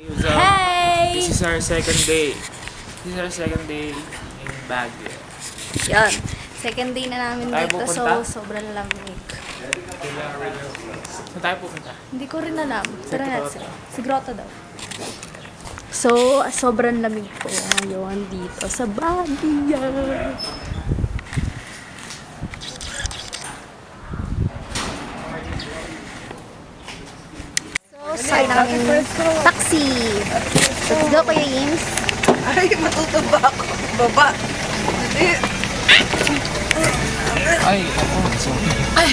So, Hey! this is our second day. This is our second day in Baguio. Yan. Second day na namin Tayo dito, so sobrang lamig. Saan tayo pupunta? Hindi ko rin alam. Tara natin. Si Grotto daw. So, sobrang lamig po ngayon dito sa Baguio. So, sakay na kami ng taxi. Let's go, Kuya Yins. Ay, matutuba ako. Baba. Hindi. Ay, ako. Sorry. Ay!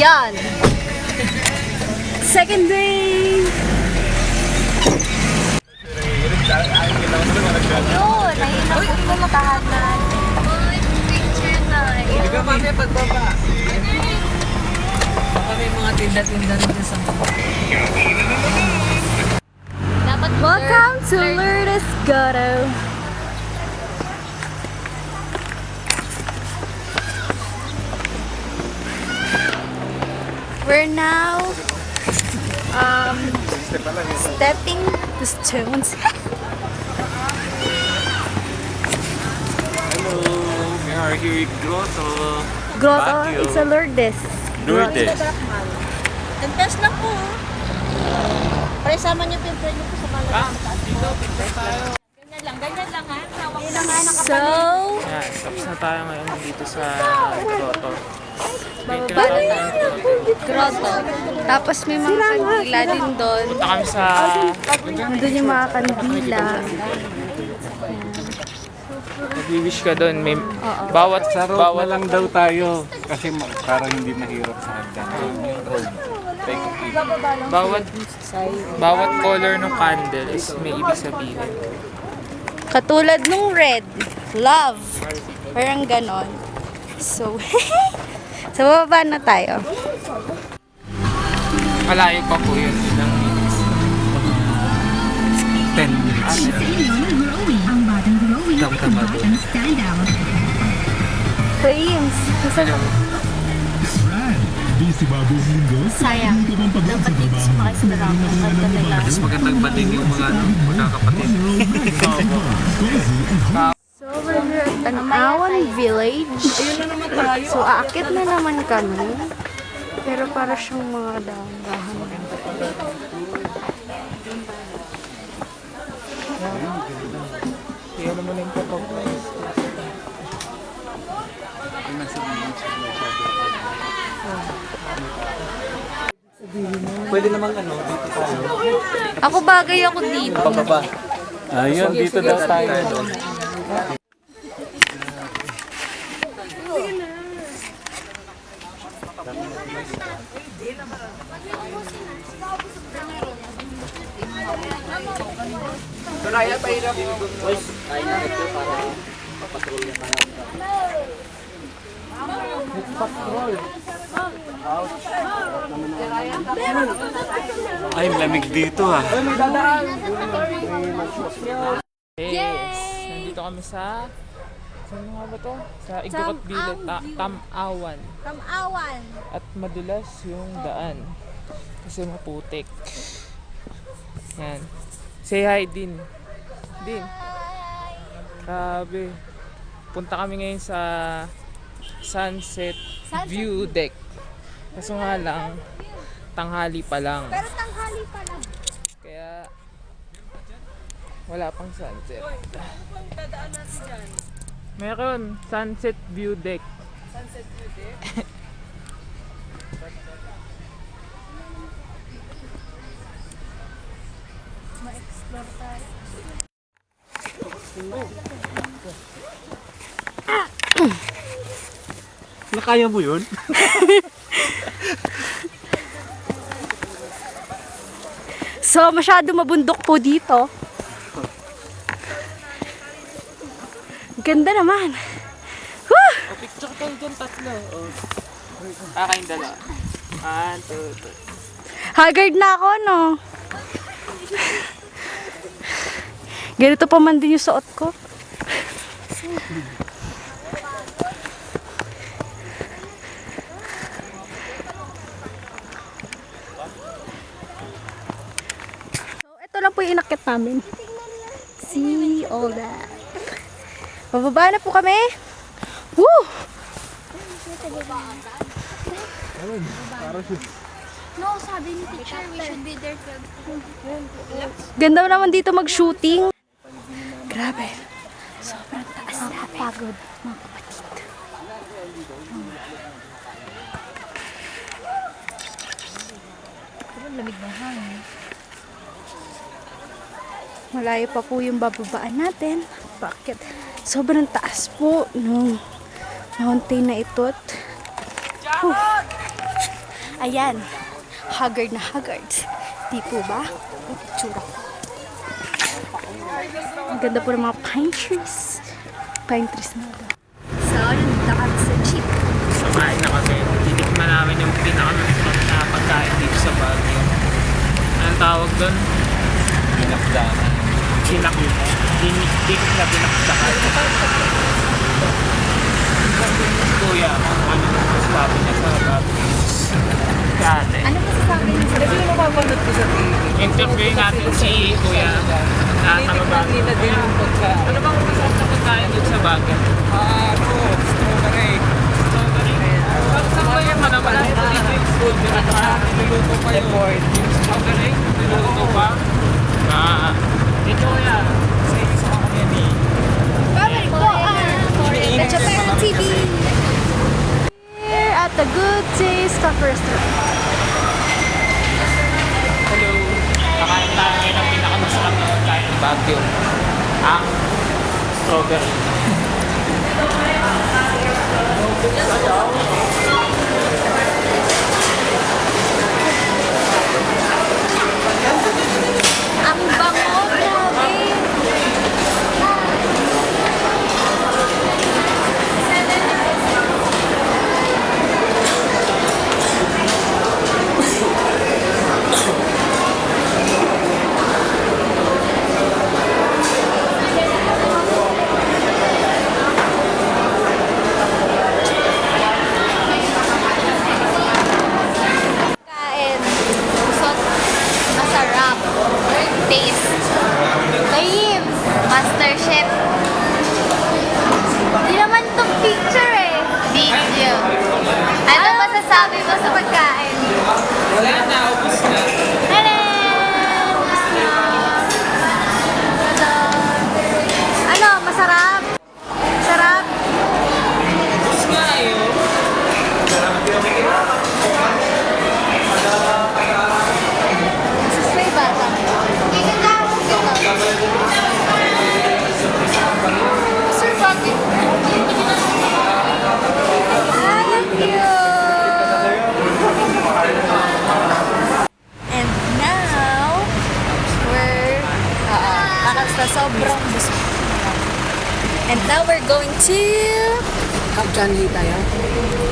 Yan. Second day. Ayun, ayun ang pupuntahan natin. Uy, picture na. Hindi ka mamaya pagbaba. Baka may mga tinda-tinda rin dyan sa baba. Welcome to Lourdes Grotto. We're now um, stepping the stones. Hello! We are here in Grotto. Grotto, Baguio. it's a Lourdes. Lourdes. Ten pesos lang po. Pare sama niyo po yung friend niyo po sa mga Ah, dito. Picture tayo. Ganyan lang, ganyan lang ha. So, Yan, tapos na tayo ngayon dito sa Grotto. Paano tinatawag yan? grotto. Tapos may mga kandila din doon. Punta kami sa... Nandun yung mga kandila. Mag-wish ka doon. May bawat Sa road bawat na lang daw tayo kasi ma- parang hindi mahirap sa hagdan. Yung road. Take it. bawat bawat color ng candle is may ibig sabihin. Katulad nung red, love. Parang ganon. So, sa baba na tayo. Malayo pa po yun. Minutes. 10 minutes. Nasa Di si Bagong Linggo, sayang. Dapat dito sumakay sa drama. At talaga. Mas magandang batin yung mga ano, magkakapatid. So, we're here at Tanawan Village. So, aakit na naman kami. Pero para siyang mga dahan-dahan. Kaya naman yung kapag Pwede namang ano, dito tayo. Ako bagay ako dito. Pababa. Ayun, dito daw tayo. Ay, lamig dito ah. Yes! Nandito kami sa... Saan nga ba to? Sa Igorot Bilet, ta- Tamawan. Kamawan. At madulas yung daan. Kasi maputik. Yan. Say hi, Din. Din. Grabe. Punta kami ngayon sa Sunset View Deck. Kaso nga lang, tanghali pa lang. Pero tanghali pa lang. Kaya, wala pang sunset. Meron, sunset view deck. Sunset view deck? Nakaya mo yun? So, masyado mabundok po dito. Ganda naman. Woo! O, picture tayo dyan, tatlo. O. Ah, kayong dalawa. One, two, three. Haggard na ako, no? Ganito pa man din yung suot ko. So, ito lang po yung inakit namin. See all that. Bababa na po kami. Woo! No, sabi ni teacher, we should be there 12. Ganda naman dito mag-shooting. Grabe. Sobrang taas. Nakapagod. Mga kapatid. Sobrang lamig ng hangin. Malayo pa po yung bababaan natin. Bakit? Sobrang taas po nung mountain na ito. Huh. Ayan. Haggard na haggard. Di po ba? Ang itsura ko. Ang ganda po ng mga pine trees. Pine trees na ito. So, nandito kami sa jeep. Kumain na kami. Tinikman namin yung pinakamasarap na pagkain dito sa Baguio. Anong tawag doon? Pinakdana. Pinak... Dinik na pinaksakan. Kuya, ano sabi niya sa Baguio. Dati. Ano masasabi niyo sa Kasi yung mapapanood ko sa TV. Interview natin si Kuya. Din yung pagka. Ano bang masarap na pagkain doon sa Baguio? Ah, ano? Strawberry. Strawberry. Saan ba yung ano? Wala dito yung food. Niluluto pa yun. Strawberry? Niluto pa? Ah. Dito kuya. Sa isa ka kanya ni. Babalik po ang Japan TV. Here Good Taste Cafe Restaurant. Hello. Kakain tayo ngayon ng pinakamasarap na pagkain ng Baguio. Ang strawberry. Ang bango, grabe. Kain. Busot. Masarap. Taste. Babe. Master Chef. Di naman itong picture eh. Video. Ano masasabi mo sa pagkain? Wala na, ubus na. Hello! Ubus na. Hello. Ano, masarap? Sarap? Ubus nga eh. oh. May bata. Sir, bakit? Ay, ang cute! And now, we're uh, sa sobrang busog. And now we're going to Kapchanli tayo.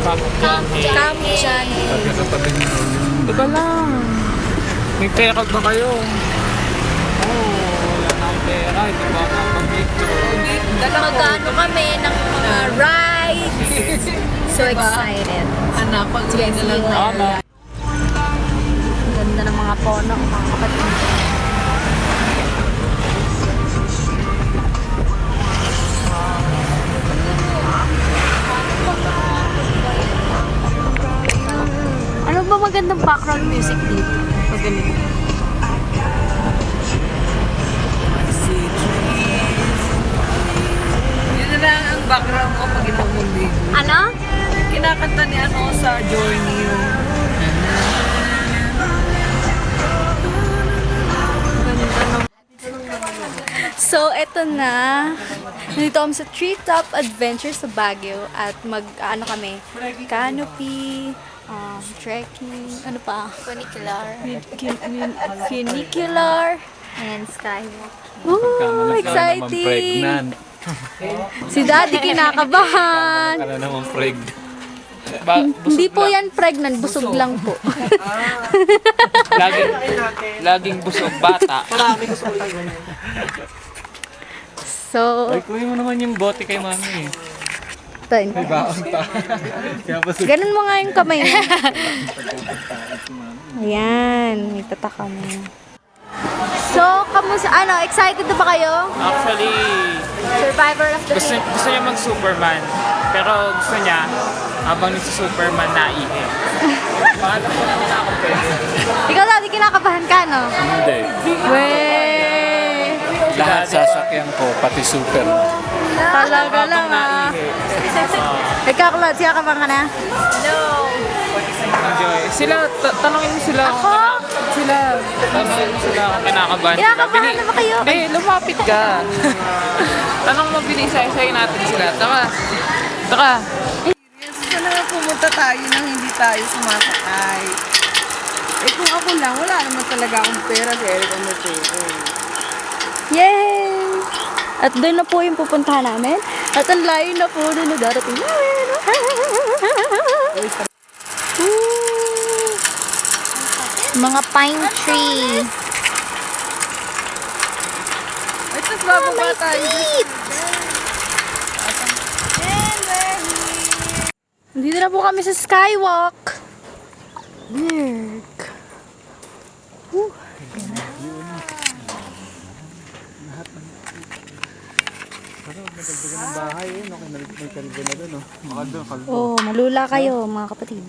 Kamchan. Camp Changi. Pagkakatabi niyo. Teka lang. May pera ba kayo? Oo, oh, wala na akong pera. Hindi ba ako pag-picture? Magano kami ng mga rides. so excited. Anak, pag na lang Tama. Ang ganda ng mga pono, mga kapatid. Magandang background music dito? Magaling. Yun na lang ang background ko pag inamundi. Ano? Kinakanta ni ano sa Journey yung So, eto na. Nandito kami sa Treetop Adventure sa Baguio at mag, ano kami, canopy, um, trekking, ano pa? Funicular. Funicular. And skywalk. Ooh, exciting! Si Daddy kinakabahan. Ka na naman pregnant. Ba, Hindi po yan pregnant, busog lang po. laging, laging busog bata. So, Ay, kunin mo naman yung bote kay mami. Tan. Baon pa. Ganun mo nga yung kamay mo. Ayan, may tatak kami. So, kamusta? Ano, excited na ba kayo? Actually, Survivor of the gusto, gusto niya mag-Superman. Pero gusto niya, habang nagsi-Superman, naihi. Paano po naman ako pwede? Ikaw dati kinakabahan ka, no? Hindi. Wey! Lahat sasakyan ko, pati super. Talaga lang, ah. naihi. Ikaw, Claude, siya ka ba ka na? Enjoy. Sila, ta- tanongin mo sila. Ako? Sila. Tanongin mo sila kung kinakabahan sila. Kinakabahan na ba kayo? Hindi, lumapit ka. Tanong mo, bilis sa'yo natin sila. Taka. Taka. Gusto na pumunta tayo nang hindi tayo sumasakay. Eh kung ako lang, wala naman talaga akong pera. Si Eric ang may pera eh. Yay! At doon na po yung pupuntahan namin. At ang layo na po na darating namin. Mga pine tree. Ay, tapos bababa tayo. Dito na po kami sa skywalk. Work. Bahay eh, no? May kariba na doon, no? Baka doon, Oh, malula kayo mga kapatid.